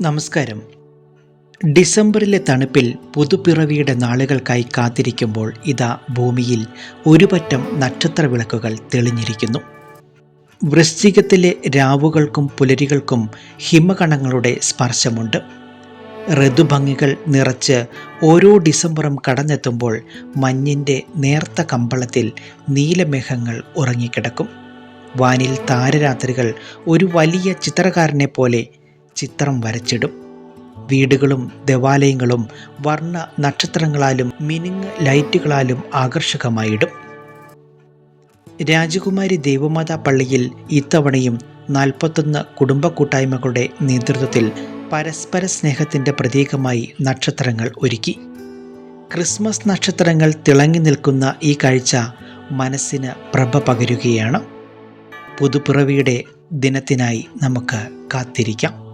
നമസ്കാരം. ഡിസംബറിലെ തണുപ്പിൽ പുതുപ്പിറവിയുടെ നാളുകൾക്കായി കാത്തിരിക്കുമ്പോൾ ഇതാ ഭൂമിയിൽ ഒരുപറ്റം നക്ഷത്ര വിളക്കുകൾ തെളിഞ്ഞിരിക്കുന്നു. വൃശ്ചികത്തിലെ രാവുകൾക്കും പുലരികൾക്കും ഹിമകണങ്ങളുടെ സ്പർശമുണ്ട്. ഋതുഭംഗികൾ നിറച്ച് ഓരോ ഡിസംബറും കടന്നെത്തുമ്പോൾ മഞ്ഞിന്റെ നേർത്ത കമ്പളത്തിൽ നീലമേഘങ്ങൾ ഉറങ്ങിക്കിടക്കും. വാനിൽ താരരാത്രികൾ ഒരു വലിയ ചിത്രകാരനെ പോലെ ചിത്രം വരച്ചിടും. വീടുകളും ദേവാലയങ്ങളും വർണ നക്ഷത്രങ്ങളാലും മിനിങ് ലൈറ്റുകളാലും ആകർഷകമായിടും. രാജകുമാരി ദേവമാതാ പള്ളിയിൽ ഇത്തവണയും നാൽപ്പത്തൊന്ന് കുടുംബ കൂട്ടായ്മകളുടെ നേതൃത്വത്തിൽ പരസ്പര സ്നേഹത്തിന്റെ പ്രതീകമായി നക്ഷത്രങ്ങൾ ഒരുക്കി. ക്രിസ്മസ് നക്ഷത്രങ്ങൾ തിളങ്ങി നിൽക്കുന്ന ഈ കാഴ്ച മനസ്സിന് പ്രഭ പകരുകയാണ്. പുതുപ്പിറവിയുടെ ദിനത്തിനായി നമുക്ക് കാത്തിരിക്കാം.